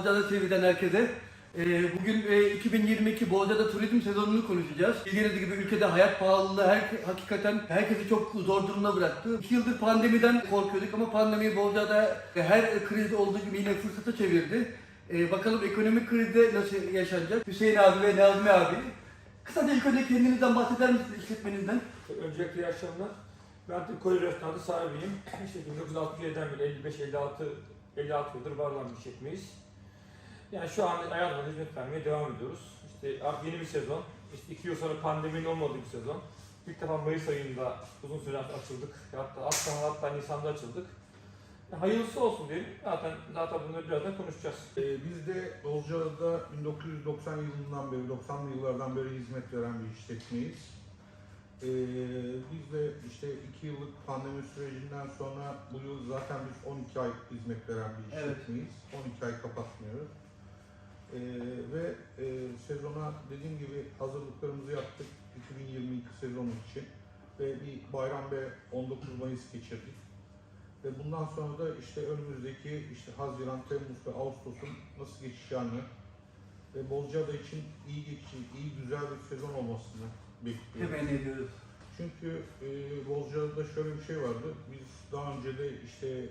Bolca'da TV'den herkese. Ee, bugün e, 2022 Bolca'da turizm sezonunu konuşacağız. Bildiğiniz gibi ülkede hayat pahalılığı her, hakikaten herkesi çok zor durumda bıraktı. 2 yıldır pandemiden korkuyorduk ama pandemi Bolca'da her kriz olduğu gibi yine fırsata çevirdi. Ee, bakalım ekonomik krizde nasıl yaşanacak? Hüseyin abi ve Nazmi abi. Kısaca ilk önce kendinizden bahseder misiniz işletmenizden? Öncelikle iyi akşamlar. Ben Türk Kore Restoranı sahibiyim. İşte 1967'den beri 55-56 56 yıldır var olan bir işletmeyiz. Yani şu an ayarla hizmet vermeye devam ediyoruz. İşte artık yeni bir sezon. İşte iki yıl sonra pandeminin olmadığı bir sezon. İlk defa Mayıs ayında uzun süre açıldık. Hatta hatta, hatta Nisan'da açıldık. Yani hayırlısı olsun diyelim. Zaten zaten bunları birazdan konuşacağız. Ee, biz de Bozcaada'da 1990 yılından beri, 90'lı yıllardan beri hizmet veren bir işletmeyiz. Ee, biz de işte 2 yıllık pandemi sürecinden sonra bu yıl zaten biz 12 ay hizmet veren bir Evet. işletmeyiz. 12 ay kapatmıyoruz. Ee, ve e, sezona dediğim gibi hazırlıklarımızı yaptık 2022 sezonu için. Ve bir bayram ve 19 Mayıs geçirdik. Ve bundan sonra da işte önümüzdeki işte Haziran, Temmuz ve Ağustos'un nasıl geçeceğini ve Bozcaada için iyi geçici, iyi güzel bir sezon olmasını bekliyoruz. Temenni ediyoruz. Çünkü e, Bozcaada'da şöyle bir şey vardı. Biz daha önce de işte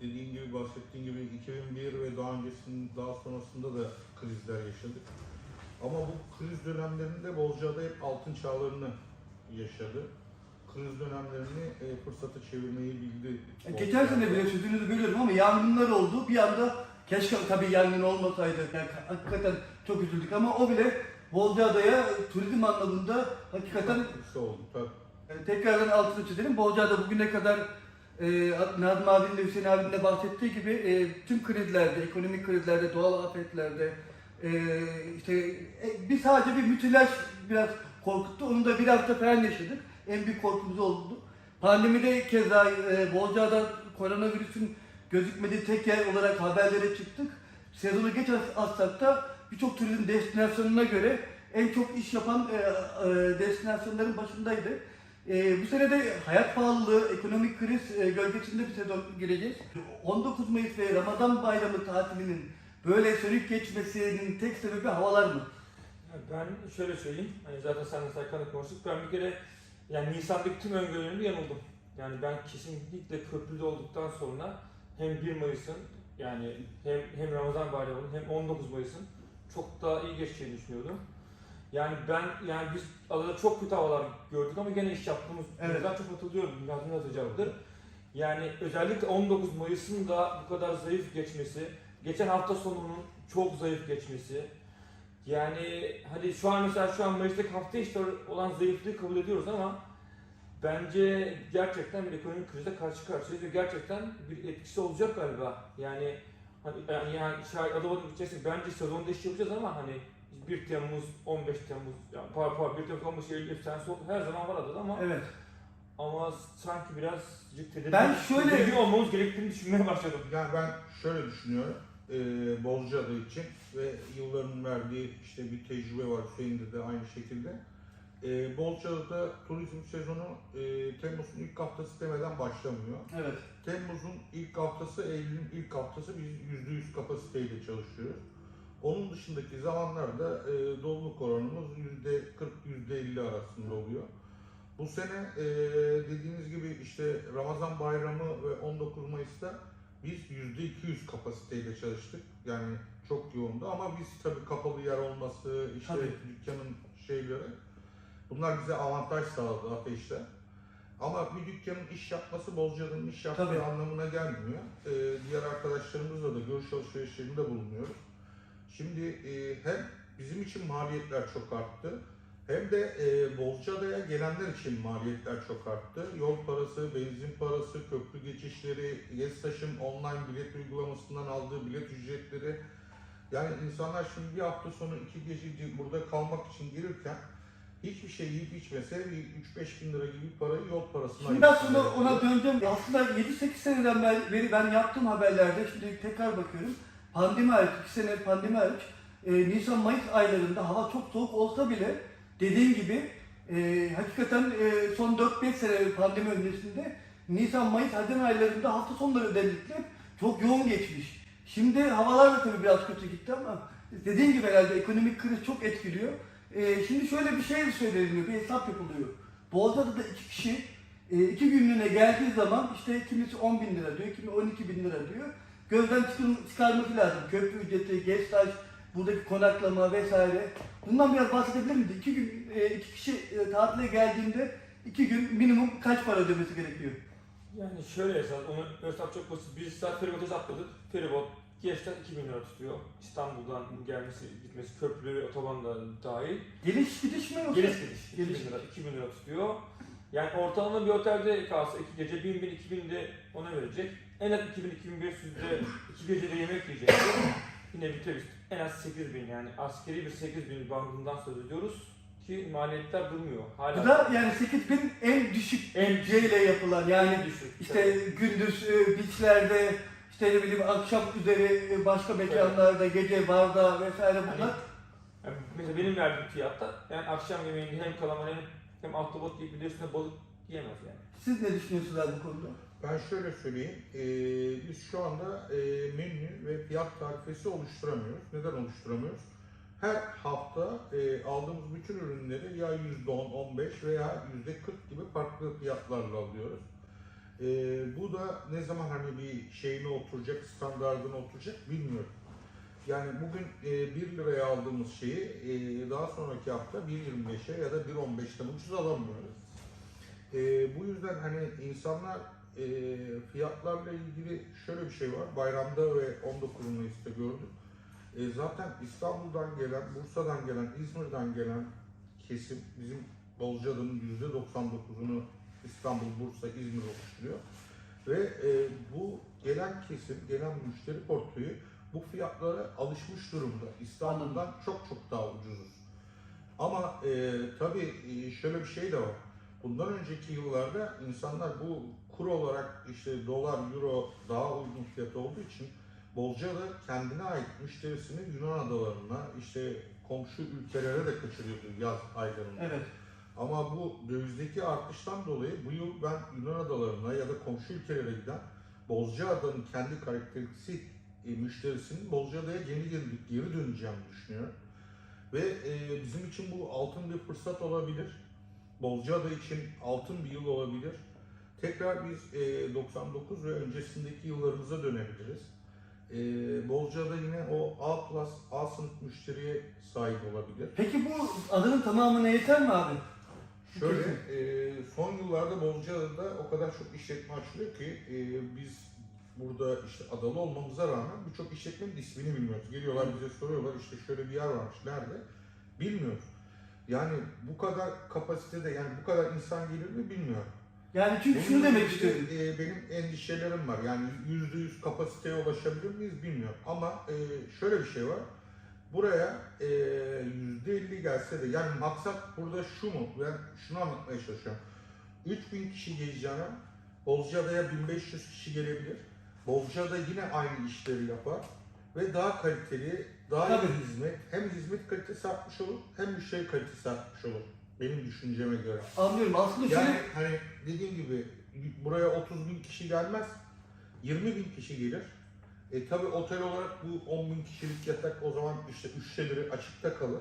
dediğin gibi bahsettiğin gibi 2001 ve daha öncesinin daha sonrasında da krizler yaşadık. Ama bu kriz dönemlerinde Bozcaada hep altın çağlarını yaşadı. Kriz dönemlerini e, fırsata çevirmeyi bildi. E, Geçen sene bile sözünüzü bölüyorum ama yangınlar oldu. Bir anda keşke tabii yangın olmasaydı. Yani hakikaten çok üzüldük ama o bile Bolcaada'ya turizm anlamında hakikaten oldu tabii. e, tekrardan altını çizelim. Bolcaada bugüne kadar e, Nazım abinin Hüseyin abinin de bahsettiği gibi e, tüm krizlerde, ekonomik krizlerde, doğal afetlerde e, işte e, bir sadece bir mütilaj biraz korkuttu. Onu da bir hafta falan yaşadık. En büyük korkumuz oldu. Pandemide keza e, Bolca'da koronavirüsün gözükmediği tek yer olarak haberlere çıktık. Sezonu geç atsak da birçok turizm destinasyonuna göre en çok iş yapan e, e, destinasyonların başındaydı. E, bu sene de hayat pahalılığı, ekonomik kriz e, gölgesinde bir sezon gireceğiz. 19 Mayıs ve Ramazan bayramı tatilinin böyle sönük geçmesinin tek sebebi havalar mı? Ben şöyle söyleyeyim, hani zaten sen de Serkan'la konuştuk. Ben bir kere yani Nisan'daki tüm öngörülerimde yanıldım. Yani ben kesinlikle köprüde olduktan sonra hem 1 Mayıs'ın yani hem, hem Ramazan bayramının hem 19 Mayıs'ın çok daha iyi geçeceğini düşünüyordum. Yani ben yani biz adada çok kötü havalar gördük ama gene iş yaptığımız Evet. evet. çok hatırlıyorum. Lazım atacaktır. Yani özellikle 19 Mayıs'ın da bu kadar zayıf geçmesi, geçen hafta sonunun çok zayıf geçmesi, yani hadi şu an mesela şu an Mayıs'taki hafta içi olan zayıflığı kabul ediyoruz ama bence gerçekten bir ekonomik krizle karşı karşıyayız ve gerçekten bir etkisi olacak galiba. Yani hani yani, şayet adım adım bence sezonda iş yapacağız ama hani 1 Temmuz, 15 Temmuz, yani par par 1 Temmuz, 15 Eylül efsanesi oldu. Her zaman var adada ama Evet. ama sanki birazcık tedirgin, Ben şöyle- tedirgin olmamız gerektiğini düşünmeye başladım. Yani ben şöyle düşünüyorum. E, Bozcaada için ve yılların verdiği işte bir tecrübe var Hüseyin'de de aynı şekilde. E, Bozcaada'da turizm sezonu e, Temmuz'un ilk haftası demeden başlamıyor. Evet. Temmuz'un ilk haftası, Eylül'ün ilk haftası biz %100 kapasiteyle çalışıyoruz. Onun dışındaki zamanlarda e, doluluk oranımız %40-%50 arasında oluyor. Bu sene e, dediğiniz gibi işte Ramazan Bayramı ve 19 Mayıs'ta biz %200 kapasiteyle çalıştık. Yani çok yoğundu ama biz tabii kapalı yer olması, işte Tabii. dükkanın şeyleri bunlar bize avantaj sağladı ateşte. Ama bir dükkanın iş yapması Bozcaada'nın iş yaptığı Tabii. anlamına gelmiyor. Ee, diğer arkadaşlarımızla da görüş alışverişlerinde bulunuyoruz. Şimdi e, hem bizim için maliyetler çok arttı hem de e, Bozcaada'ya gelenler için maliyetler çok arttı. Yol parası, benzin parası, köprü geçişleri, YESTAŞ'ın online bilet uygulamasından aldığı bilet ücretleri. Yani insanlar şimdi bir hafta sonu iki gece burada kalmak için gelirken hiçbir şey yiyip içmese bir 3-5 bin lira gibi parayı yol parasına Şimdi aslında ona döneceğim. Aslında 7-8 seneden beri ben yaptığım haberlerde şimdi tekrar bakıyorum. Pandemi hariç, 2 sene pandemi hariç e, Nisan-Mayıs aylarında hava çok soğuk olsa bile dediğim gibi e, hakikaten e, son 4-5 sene pandemi öncesinde Nisan-Mayıs Haziran aylarında hafta sonları özellikle çok yoğun geçmiş. Şimdi havalar da tabii biraz kötü gitti ama dediğin gibi herhalde ekonomik kriz çok etkiliyor. Ee, şimdi şöyle bir şey söyleniyor, bir hesap yapılıyor. Bolca'da da iki kişi e, iki günlüğüne geldiği zaman işte kimisi 10 bin lira diyor, kimi 12 bin lira diyor. Gözden çıkın, çıkarması lazım. Köprü ücreti, geç taş, buradaki konaklama vesaire. Bundan biraz bahsedebilir miyiz? İki, gün, e, iki kişi e, tatile geldiğinde iki gün minimum kaç para ödemesi gerekiyor? Yani şöyle esas, onu hesap çok basit. Biz saat feribot hesapladık. Feribot geçten 2000 lira tutuyor. İstanbul'dan gelmesi, gitmesi, köprü otoban da dahil. Geliş gidiş mi yoksa? Geliş gidiş 2000 Geliş lira, 2000 lira tutuyor. Yani ortalama bir otelde kalsa iki gece 1000 bin 2000 de ona verecek. En az 2000 2500 de iki gecede yemek yiyecek. Yine bir turist. En az 8000 yani askeri bir 8000 bandından söz ediyoruz ki maliyetler durmuyor. Hala Bu da yani 8000 en düşük En C ile yapılan yani en düşük. işte gündüz e, beachlerde işte ne bileyim akşam üzeri e, başka mekanlarda gece barda vesaire bunlar. Yani mesela benim verdiğim fiyatta yani akşam yemeğinde hem kalamar hem, hem ahtapot yiyip bir de üstüne balık yiyemez yani. Siz ne düşünüyorsunuz abi bu konuda? Ben şöyle söyleyeyim, ee, biz şu anda ee, menü ve fiyat tarifesi oluşturamıyoruz. Neden oluşturamıyoruz? Her hafta ee, aldığımız bütün ürünleri ya %10, 15 veya %40 gibi farklı fiyatlarla alıyoruz. Ee, bu da ne zaman hani bir şeyine oturacak, standartına oturacak bilmiyorum. Yani bugün e, 1 liraya aldığımız şeyi e, daha sonraki hafta 1.25'e ya da 1.15'ten ucuz alamıyoruz. E, bu yüzden hani insanlar e, fiyatlarla ilgili şöyle bir şey var. Bayramda ve 19 Mayıs'ta gördüm. Zaten İstanbul'dan gelen, Bursa'dan gelen, İzmir'den gelen kesim bizim Bolca'nın %99'unu İstanbul, Bursa, İzmir oluşturuyor. Ve bu gelen kesim, gelen müşteri portföyü bu fiyatlara alışmış durumda. İstanbul'dan çok çok daha ucuzuz. Ama e, tabii e, şöyle bir şey de var. Bundan önceki yıllarda insanlar bu kur olarak işte dolar, euro daha uygun fiyat olduğu için Bolca'da kendine ait müşterisini Yunan adalarına, işte komşu ülkelere de kaçırıyordu yaz aylarında. Evet. Ama bu dövizdeki artıştan dolayı bu yıl ben Yunan adalarına ya da komşu ülkelere giden Bozcaada'nın kendi karakteristik e, müşterisinin Bozcaada'ya geri, geri, döneceğini düşünüyorum. Ve e, bizim için bu altın bir fırsat olabilir. Bozcaada için altın bir yıl olabilir. Tekrar biz e, 99 ve öncesindeki yıllarımıza dönebiliriz. E, Bozcaada yine o A A sınıf müşteriye sahip olabilir. Peki bu adının tamamına yeter mi abi? Şöyle, e, son yıllarda Bozcaada'da o kadar çok işletme açılıyor ki e, biz burada işte adalı olmamıza rağmen birçok işletmenin ismini bilmiyoruz. Geliyorlar bize soruyorlar işte şöyle bir yer varmış, nerede? Bilmiyoruz. Yani bu kadar kapasitede yani bu kadar insan gelir mi bilmiyorum. Yani çünkü şunu demek istiyorum. e, benim endişelerim var. Yani yüzde yüz kapasiteye ulaşabilir miyiz bilmiyorum. Ama e, şöyle bir şey var. Buraya e, yüzde elli gelse de yani maksat burada şu mu? Ben şunu anlatmaya çalışıyorum. 3000 kişi geleceğine Bozcaada'ya 1500 kişi gelebilir. Bozcaada yine aynı işleri yapar ve daha kaliteli, daha Tabii. iyi hizmet. Hem hizmet kalitesi artmış olur hem müşteri kalitesi artmış olur. Benim düşünceme göre. Anlıyorum. Aslında Yani şöyle hani dediğim gibi buraya 30 bin kişi gelmez, 20 bin kişi gelir. E tabi otel olarak bu 10 bin kişilik yatak o zaman işte üçteleri açıkta kalır.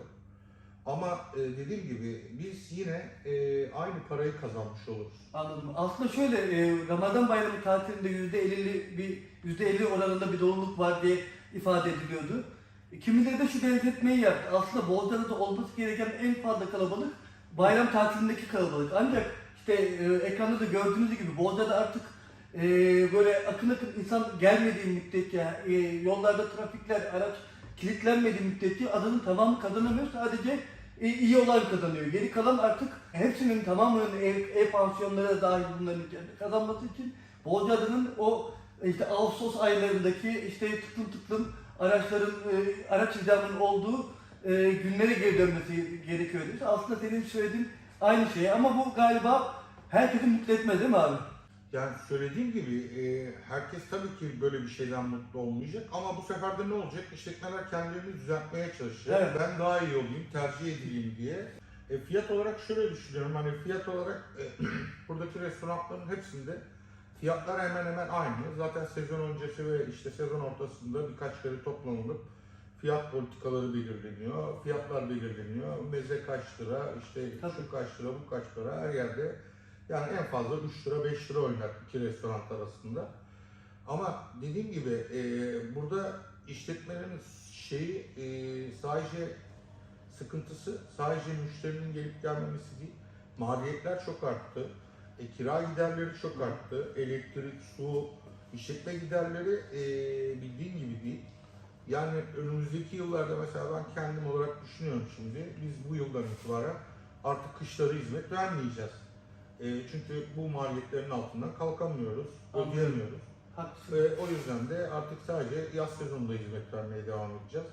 Ama e, dediğim gibi biz yine e, aynı parayı kazanmış oluruz. Anladım. Aslında şöyle e, Ramazan bayramı tatilinde yüzde 50 bir yüzde 50 oranında bir doluluk var diye ifade ediliyordu. E, Kimileri de şu benzetmeyi yaptı. Aslında Bolca'da da olması gereken en fazla kalabalık bayram tatilindeki kalabalık. Ancak işte e, ekranda da gördüğünüz gibi Bolca'da artık e, böyle akın akın insan gelmediği müddetçe e, yollarda trafikler, araç kilitlenmediği müddetçe adının tamamı kazanamıyor. Sadece iyi olan kazanıyor. Geri kalan artık hepsinin tamamının ev pansiyonları da dahil bunların kazanması için Bolca'nın o işte Ağustos aylarındaki işte tıklım tıklım araçların e, araç izamının olduğu e, günlere geri dönmesi gerekiyor. Aslında senin söylediğin aynı şey ama bu galiba herkesi mutlu etmez değil mi abi? Yani söylediğim gibi e, herkes tabii ki böyle bir şeyden mutlu olmayacak ama bu sefer de ne olacak? İşletmeler kendilerini düzeltmeye çalışacak. Evet. Ben daha iyi olayım, tercih edileyim diye. E, fiyat olarak şöyle düşünüyorum hani fiyat olarak e, buradaki restoranların hepsinde fiyatlar hemen hemen aynı. Zaten sezon öncesi ve işte sezon ortasında birkaç kere toplanılıp fiyat politikaları belirleniyor, fiyatlar belirleniyor. Meze kaç lira, işte Tabii. şu kaç lira, bu kaç para her yerde yani en fazla 3 lira 5 lira oynar iki restoran arasında. Ama dediğim gibi e, burada işletmenin şeyi e, sadece sıkıntısı sadece müşterinin gelip gelmemesi değil. Maliyetler çok arttı. E, kira giderleri çok arttı. Elektrik, su, işletme giderleri e, bildiğin gibi değil. Yani önümüzdeki yıllarda mesela ben kendim olarak düşünüyorum şimdi. Biz bu yıldan itibaren artık kışları hizmet vermeyeceğiz. E, çünkü bu maliyetlerin altından kalkamıyoruz, ödeyemiyoruz. Haklısın. Ve o yüzden de artık sadece yaz sezonunda hizmet vermeye devam edeceğiz.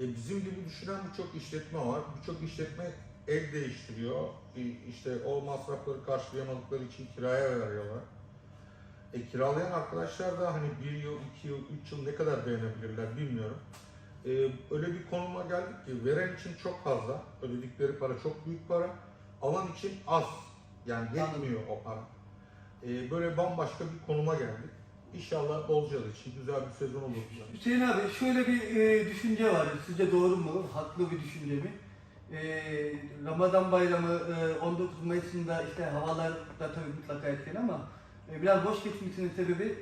E, bizim gibi düşünen birçok işletme var. Birçok işletme el değiştiriyor. E, işte o masrafları karşılayamadıkları için kiraya veriyorlar. E, kiralayan arkadaşlar da hani bir yıl, iki yıl, üç yıl ne kadar dayanabilirler bilmiyorum. E, öyle bir konuma geldik ki veren için çok fazla, ödedikleri para çok büyük para, alan için az. Yani yetmiyor o para. E, böyle bambaşka bir konuma geldik. İnşallah Bolcalı için güzel bir sezon olur. Hüseyin abi şöyle bir e, düşünce var. Sizce doğru mu? Haklı bir düşünce mi? E, Ramazan bayramı e, 19 Mayıs'ında işte havalar da tabii mutlaka etken ama e, biraz boş geçmesinin sebebi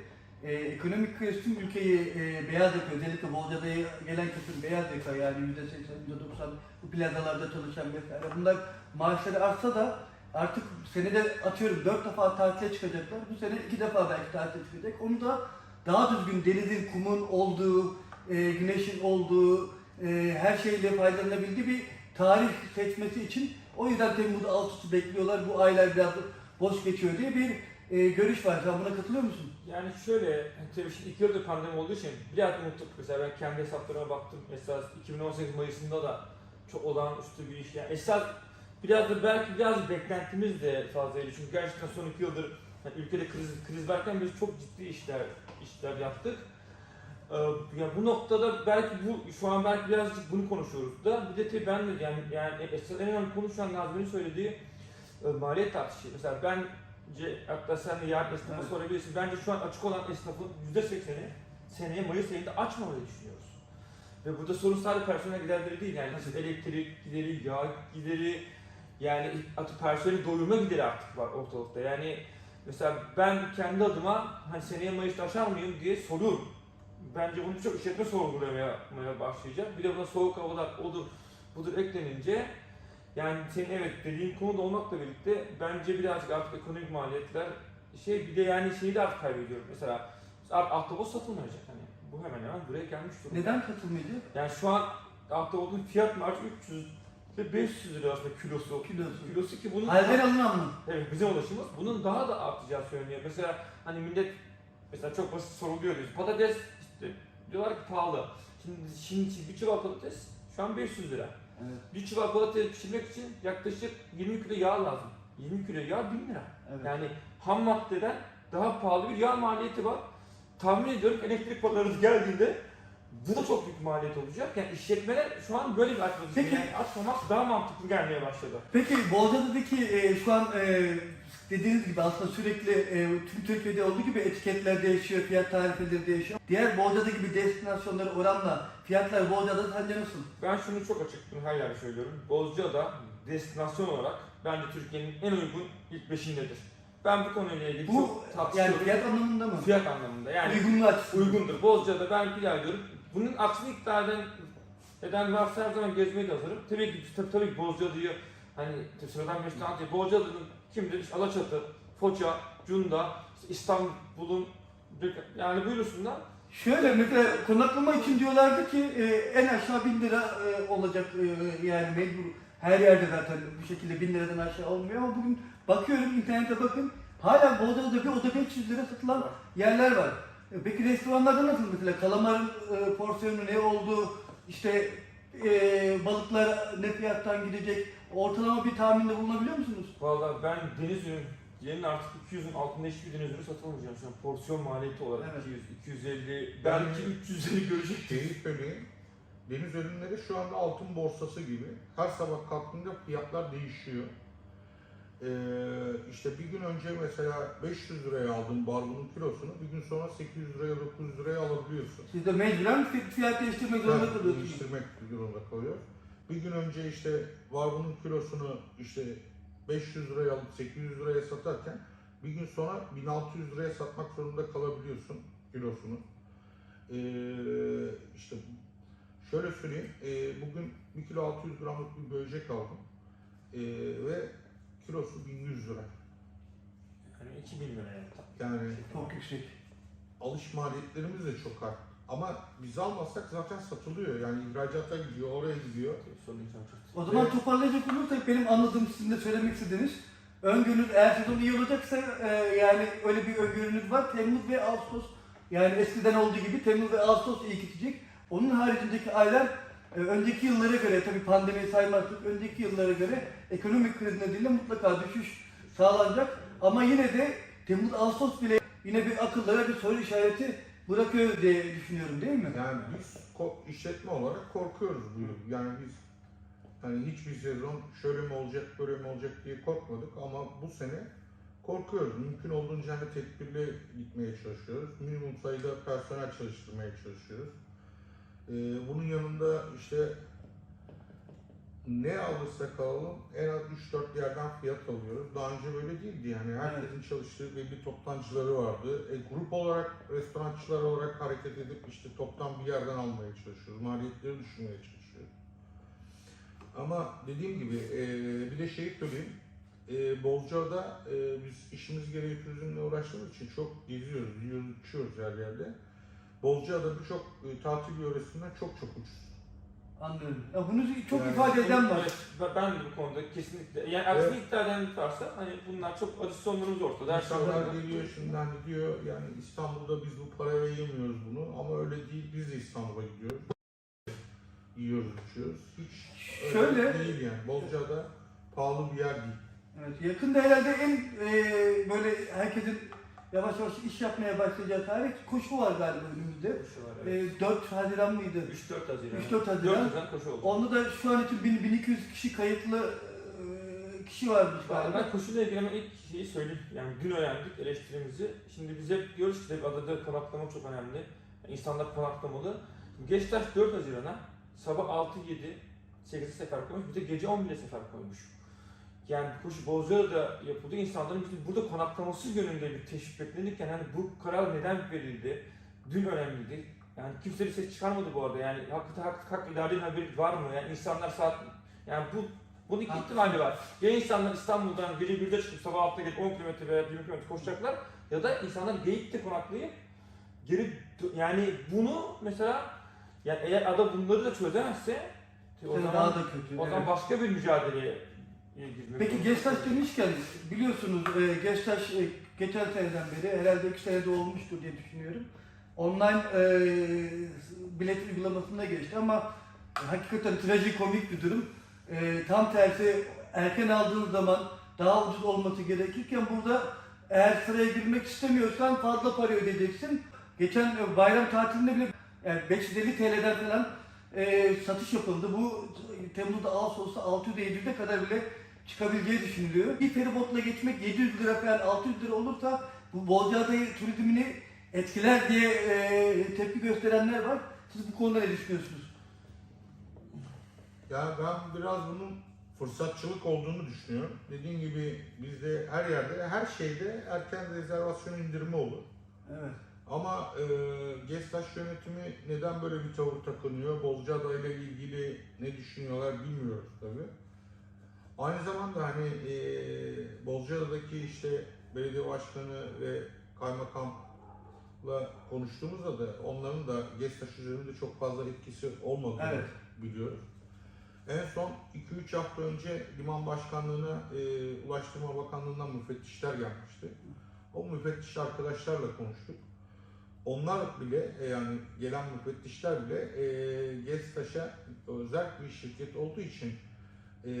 e, ekonomik kriz tüm ülkeyi e, beyaz yaka, özellikle Bolca'da gelen kısım beyaz yaka yani %80, %90 bu plazalarda çalışan vesaire. Bunlar maaşları artsa da artık senede atıyorum 4 defa tatile çıkacaklar. Bu sene 2 defa belki tatile çıkacak. Onu da daha düzgün denizin, kumun olduğu, e, güneşin olduğu, e, her şeyle faydalanabildiği bir tarih seçmesi için o yüzden Temmuz altısı bekliyorlar. Bu aylar biraz boş geçiyor diye bir e, görüş var. Sen buna katılıyor musun? Yani şöyle, tabii şimdi iki yıldır pandemi olduğu için biraz unuttuk. Mesela ben kendi hesaplarıma baktım. Esas 2018 Mayıs'ında da çok olağanüstü bir iş. Yani esas biraz da belki biraz beklentimiz de fazlaydı. Çünkü gerçekten son iki yıldır yani ülkede kriz, kriz varken biz çok ciddi işler işler yaptık. Ee, ya bu noktada belki bu şu an belki birazcık bunu konuşuyoruz da bir de tabii ben de yani yani esas en önemli konu şu an Nazmi'nin söylediği e, maliyet artışı. Mesela bence hatta sen de yarın esnafa Evet. sorabilirsin. Bence şu an açık olan esnafın %80'i seneye Mayıs ayında açmamayı düşünüyoruz. Ve burada sorun sadece personel giderleri değil yani mesela elektrik gideri, yağ gideri yani atı personel doyurma gideri artık var ortalıkta. Yani mesela ben kendi adıma hani seneye Mayıs'ta aşar mıyım diye soruyorum. Bence bunu birçok işletme sorgulamaya başlayacak. Bir de buna soğuk havalar odur budur eklenince yani senin evet dediğin konuda olmakla birlikte bence birazcık artık ekonomik maliyetler şey bir de yani şeyi de artık kaybediyorum. Mesela artık ahtapot satılmayacak hani. Bu hemen hemen buraya gelmiş durumda. Neden katılmayacak? Yani şu an ahtapotun fiyat marjı 300 ve 500 lira aslında kilosu. Kilosu. Kilosu ki bunun Halden alınan mı? Evet bizim ulaşımız bunun daha da artacağı söyleniyor. Mesela hani millet mesela çok basit soruluyor diyoruz. Patates işte diyorlar ki pahalı. Şimdi şimdi bir çuval patates şu an 500 lira. Evet. Bir çuval patates pişirmek için yaklaşık 20 kilo yağ lazım. 20 kilo yağ 1000 lira. evet. Yani ham maddeden daha pahalı bir yağ maliyeti var. Tahmin ediyorum elektrik faturalarınız geldiğinde bu da çok büyük maliyet olacak. Yani işletmeler şu an böyle bir açmadı. Peki. Yani açmamak daha mantıklı gelmeye başladı. Peki Bolca'daki e, şu an e, dediğiniz gibi aslında sürekli e, tüm Türkiye'de olduğu gibi etiketler değişiyor, fiyat tarifeleri değişiyor. Diğer Bolca'da gibi destinasyonlara oranla fiyatlar Bolca'da sence nasıl? Ben şunu çok açık her yerde söylüyorum. Bozcaada destinasyon olarak bence Türkiye'nin en uygun ilk beşindedir. Ben bu konuyla ilgili Bu çok yani tartışıyorum. fiyat anlamında mı? Fiyat anlamında yani Uygunluğu açısından. uygundur. Bozcaada ben biliyorum. Bunun aksini iddia eden, eden varsa her zaman gezmeye de hazırım. Tabii ki tabii, tabii ki Bozcaada'yı hani sıradan bir restoran değil. Bozcaada'nın kimdir? İşte Alaçatı, Foça, Cunda, işte İstanbul'un yani buyursunlar. Şöyle mesela konaklama için diyorlardı ki e, en aşağı 1000 lira e, olacak e, yani mecbur. Her yerde zaten bu şekilde 1000 liradan aşağı olmuyor ama bugün bakıyorum internete bakın hala Bolca'da bir oda 500 lira satılan yerler var. E, Peki restoranlarda nasıl mesela kalamarın e, porsiyonu ne olduğu işte e, balıklar ne fiyattan gidecek ortalama bir tahminde bulunabiliyor musunuz? Valla ben deniz ürünlerinin artık 200'ün altında hiçbir deniz ürünü satılmayacağını düşünüyorum. Porsiyon maliyeti olarak Evet. 200, 250, belki 350 görecek. Şeyi söyleyeyim. Deniz ürünleri şu anda altın borsası gibi. Her sabah kalktığında fiyatlar değişiyor. Ee, işte bir gün önce mesela 500 liraya aldığın barbunun kilosunu bir gün sonra 800 liraya 900 liraya alabiliyorsun. Siz de mecburen fi- fiyat değiştirmek zorunda kalıyorsunuz. değiştirmek durumunda kalıyor. Bir gün önce işte barbunun kilosunu işte 500 liraya alıp 800 liraya satarken bir gün sonra 1600 liraya satmak zorunda kalabiliyorsun kilosunu. Ee, işte şöyle söyleyeyim, ee, bugün 1 kilo 600 gramlık bir böcek aldım Ee, ve kilosu 1100 lira. Yani 2000 lira yani. Yani Çok yüksek. alış maliyetlerimiz de çok arttı. Ama biz almazsak zaten satılıyor. Yani ihracata gidiyor, oraya gidiyor. Çok. O zaman Evet. toparlayacak olursak benim anladığım sizin de söylemek istediğiniz öngörünüz eğer sezon iyi olacaksa e, yani öyle bir öngörünüz var. Temmuz ve Ağustos yani eskiden olduğu gibi Temmuz ve Ağustos iyi gidecek. Onun haricindeki aylar önceki yıllara göre tabii pandemiyi saymazsak önceki yıllara göre ekonomik kriz nedeniyle mutlaka düşüş sağlanacak. Ama yine de Temmuz Ağustos bile yine bir akıllara bir soru işareti bırakıyor diye düşünüyorum değil mi? Yani biz işletme olarak korkuyoruz bu yıl. Yani biz hani hiçbir sezon şöyle mi olacak, böyle mi olacak diye korkmadık ama bu sene korkuyoruz. Mümkün olduğunca hani tedbirli gitmeye çalışıyoruz. Minimum sayıda personel çalıştırmaya çalışıyoruz. Ee, bunun yanında işte ne alırsak alalım en az 3-4 yerden fiyat alıyoruz. Daha önce böyle değildi yani. Herkesin çalıştığı belli toptancıları vardı. E, grup olarak, restorançılar olarak hareket edip işte toptan bir yerden almaya çalışıyoruz. Maliyetleri düşürmeye çalışıyoruz. Ama dediğim gibi e, bir de şeyi söyleyeyim. E, Bozcaada e, biz işimiz gereği turizmle uğraştığımız için çok geziyoruz, içiyoruz her yerde. Bozcaada birçok e, tatil yöresinden çok çok ucuz. Anlıyorum. Ya bunu çok Yani- ifade eden var. Evet, ben- ben de bu konuda kesinlikle yani aksine iddia edenlik varsa hani bunlar çok acı sonlarımız ortada. Her şey İnsanlar ortada. geliyor şimdi hani diyor yani İstanbul'da biz bu paraya yemiyoruz bunu ama öyle değil biz de İstanbul'a gidiyoruz. Yiyoruz, içiyoruz. Hiç öyle Şöyle- değil yani. Bozcaada pahalı bir yer değil. Evet, yakında herhalde en e, böyle herkesin yavaş yavaş iş yapmaya başlayacağı tarih koşu var galiba önümüzde. Koşu var, evet. E, 4 Haziran mıydı? 3-4 Haziran. 3-4 Haziran. 4 Haziran koşu oldu. Onda da şu an için 1000 1200 kişi kayıtlı e, kişi varmış galiba. ben koşuyla ilgili hemen ilk şeyi söyleyeyim. Yani dün öğrendik eleştirimizi. Şimdi biz hep diyoruz ki tabii adada konaklama çok önemli. Yani insanlar konaklamalı. Beşiktaş 4 Haziran'a sabah 6-7 8'e sefer koymuş. Bir de gece 11'e sefer koymuş. Yani koşu Bozcaada'da yapıldı. İnsanların bizim burada konaklaması yönünde bir teşvik beklenirken hani bu karar neden verildi? Dün önemliydi. Yani kimse bir ses çıkarmadı bu arada. Yani hakikaten hak, hak idarenin haberi var mı? Yani insanlar saat yani bu bunun iki ihtimali var. Ya insanlar İstanbul'dan gece 1'de çıkıp sabah 6'da gelip 10 km veya 20 km koşacaklar ya da insanlar Geyik'te konaklayıp geri yani bunu mesela yani eğer ada bunları da çözemezse o zaman daha da kötü. o zaman evet. başka bir mücadeleye Peki kalacağız. demişken biliyorsunuz e, Gestaş e, geçen seneden beri herhalde 2 senede olmuştur diye düşünüyorum. Online e, bilet uygulamasına geçti ama hakikaten trajikomik bir durum. E, tam tersi erken aldığın zaman daha ucuz olması gerekirken burada eğer sıraya girmek istemiyorsan fazla para ödeyeceksin. Geçen e, bayram tatilinde bile yani 550 TL'den falan e, satış yapıldı. Bu Temmuz'da Ağustos'ta 600-700'e kadar bile çıkabileceği düşünülüyor. Bir feribotla geçmek 700 lira falan 600 lira olursa bu Bozcaada'yı turizmini etkiler diye e, tepki gösterenler var. Siz bu konuda ne düşünüyorsunuz? Yani ben biraz bunun fırsatçılık olduğunu düşünüyorum. Dediğim gibi bizde her yerde, her şeyde erken rezervasyon indirimi olur. Evet. Ama e, Gestaş yönetimi neden böyle bir tavır takınıyor? Bozcaada ile ilgili ne düşünüyorlar bilmiyoruz tabii. Aynı zamanda hani e, Bozcaada'daki işte belediye başkanı ve kaymakamla konuştuğumuzda da onların da Gestaş üzerinde çok fazla etkisi olmadığını Evet. biliyoruz. En son 2-3 hafta önce liman başkanlığına e, Ulaştırma Bakanlığı'ndan müfettişler gelmişti. O müfettiş arkadaşlarla konuştuk. Onlar bile e, yani gelen müfettişler bile e, Gestaş'a özel bir şirket olduğu için e,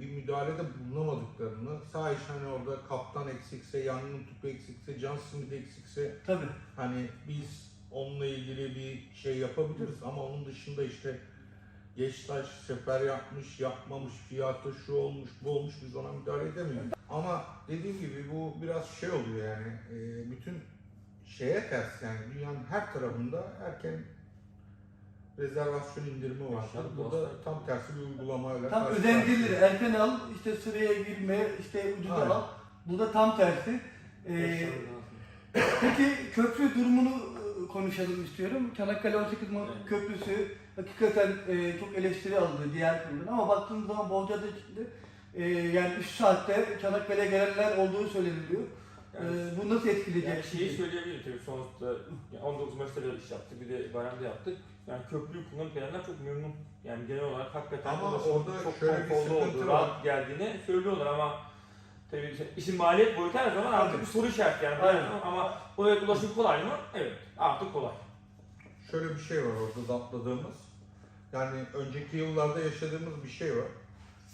bir müdahalede bulunamadıklarını, sadece hani orada kaptan eksikse, yangın tüpü eksikse, can simidi eksikse Tabii. hani biz onunla ilgili bir şey yapabiliriz ama onun dışında işte Geçtaş sefer yapmış, yapmamış, fiyatı şu olmuş, bu olmuş biz ona müdahale edemiyoruz. Ama dediğim gibi bu biraz şey oluyor yani e, bütün şeye ters yani dünyanın her tarafında erken rezervasyon indirimi var. Yaşar Burada dostlar. tam tersi bir uygulamayla Tam karşı karşıyayız. Erken al, işte sıraya girme, işte ucuza Aynen. al. Burada tam tersi. Ee, peki köprü durumunu e, konuşalım istiyorum. Çanakkale 18 Mart Evet. Köprüsü hakikaten e, çok eleştiri aldı diğer kurumdan ama baktığımız zaman Bolca'da çıktı. E, yani 3 saatte Çanakkale'ye gelenler olduğu söyleniliyor. Yani- E, bu nasıl etkileyecek? Yani şeyi söyleyebilirim tabii sonuçta yani 19 Mayıs'ta da iş yaptık bir de bayramda yaptık. Yani köprüyü kullanıp gelenler çok memnun. Yani genel olarak hakikaten Ama orada çok şöyle bir oldu, var. rahat geldiğini söylüyorlar ama tabii işte işin maliyet boyutu her zaman artık bir soru işareti yani. Aynen. Ama buraya ulaşım kolay mı? Evet artık kolay. Şöyle bir şey var orada da atladığımız. Yani önceki yıllarda yaşadığımız bir şey var.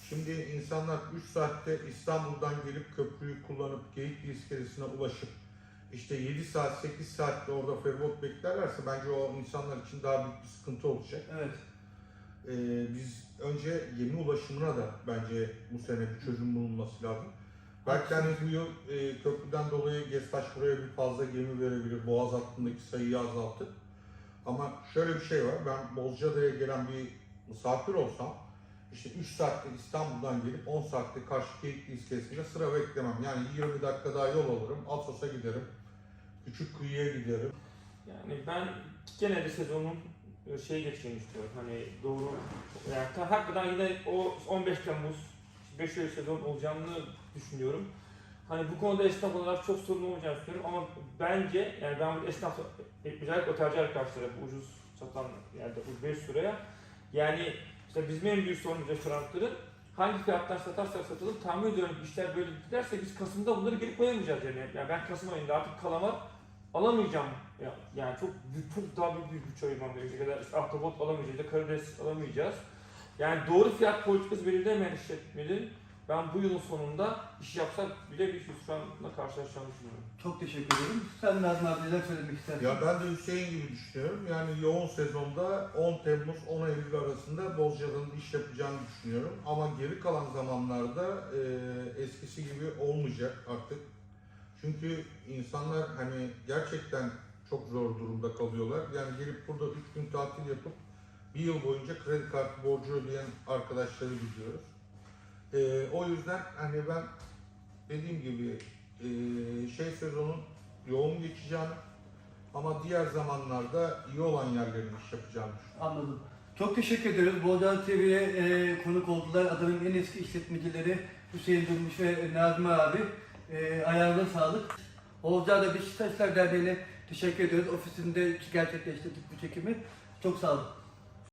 Şimdi insanlar 3 saatte İstanbul'dan gelip köprüyü kullanıp Geyikli iskelesine ulaşıp işte 7 saat 8 saatte orada feribot beklerlerse bence o insanlar için daha büyük bir sıkıntı olacak. Evet. Ee, biz önce gemi ulaşımına da bence bu sene bir çözüm bulunması lazım. Belki hani bu yıl e, köprüden dolayı Gestaş buraya bir fazla gemi verebilir. Boğaz hattındaki sayıyı azaltıp. Ama şöyle bir şey var. Ben Bozcaada'ya gelen bir misafir olsam işte 3 saatte İstanbul'dan gelip 10 saatte karşı Geyikli iskelesinde sıra beklemem. Yani 20 dakika daha yol alırım. Asos'a giderim. Küçük kuyuya giderim. Yani ben gene de sezonun e, şey geçeceğini istiyorum. Hani doğru yani hakikaten yine o 15 Temmuz 5 öyle sezon olacağını düşünüyorum. Hani bu konuda esnaf olarak çok sorun olmayacağını düşünüyorum ama bence yani ben esnaf e, özellikle otelci arkadaşlara bu ucuz satan yerde bu 5 liraya yani işte bizim en büyük sorunumuz restoranların hangi fiyattan satarsak satalım tahmin ediyorum işler böyle giderse biz Kasım'da bunları geri koyamayacağız yani. Yani ben Kasım ayında artık kalamar alamayacağım. Ya, yani çok büyük, çok daha büyük bir güç ayırmam gerekecek. Ya da işte ahtapot alamayacağız, karides alamayacağız. Yani doğru fiyat politikası belirlemeyen işletmelerin ben bu yılın sonunda iş yapsak bile bir hüsranla karşılaşacağını düşünüyorum. Çok teşekkür ederim. Sen Nazım abi neler söylemek istersin? Ya ben de Hüseyin gibi düşünüyorum. Yani yoğun sezonda 10 Temmuz 10 Eylül arasında Bozcaada'nın iş yapacağını düşünüyorum. Ama geri kalan zamanlarda e, eskisi gibi olmayacak artık. Çünkü insanlar hani gerçekten çok zor durumda kalıyorlar. Yani gelip burada 3 gün tatil yapıp bir yıl boyunca kredi kartı borcu ödeyen arkadaşları biliyoruz. E, o yüzden hani ben dediğim gibi e, şey sezonun yoğun geçeceğini ama diğer zamanlarda iyi olan yerlerin iş yapacağını düşünüyorum. Anladım. Çok teşekkür ediyoruz. Bolcan TV'ye e, konuk oldular. Adanın en eski işletmecileri Hüseyin Durmuş ve Nazmi abi. E, ayağına sağlık. Bolca'da Beşiktaşlar Derneği'ne teşekkür ediyoruz. Ofisinde gerçekleştirdik bu çekimi. Çok sağ olun.